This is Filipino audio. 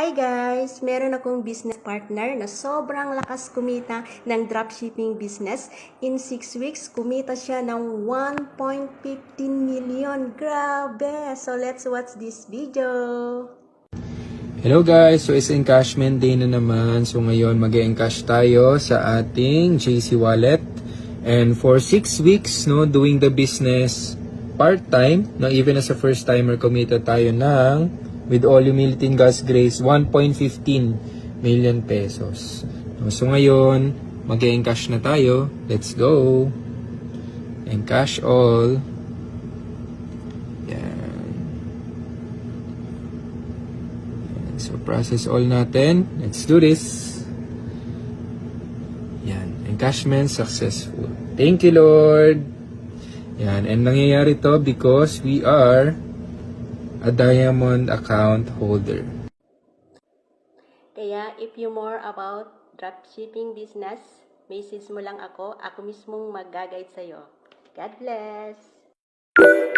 Hi guys! Meron akong business partner na sobrang lakas kumita ng dropshipping business. In 6 weeks, kumita siya ng 1.15 million. Grabe! So let's watch this video! Hello guys, so is encashment day na naman. So ngayon mag encash tayo sa ating JC wallet. And for 6 weeks, no, doing the business part-time, no, even as a first-timer, kumita tayo ng, with all humility and God's grace, 1.15 million pesos. So ngayon, mag encash na tayo. Let's go. Encash all. Yan. So, process all natin. Let's do this. Yan. Encashment successful. Thank you, Lord. Yan. And nangyayari to because we are a diamond account holder. Kaya if you more about dropshipping business, message mo lang ako. Ako mismong mag-guide sa'yo. God bless!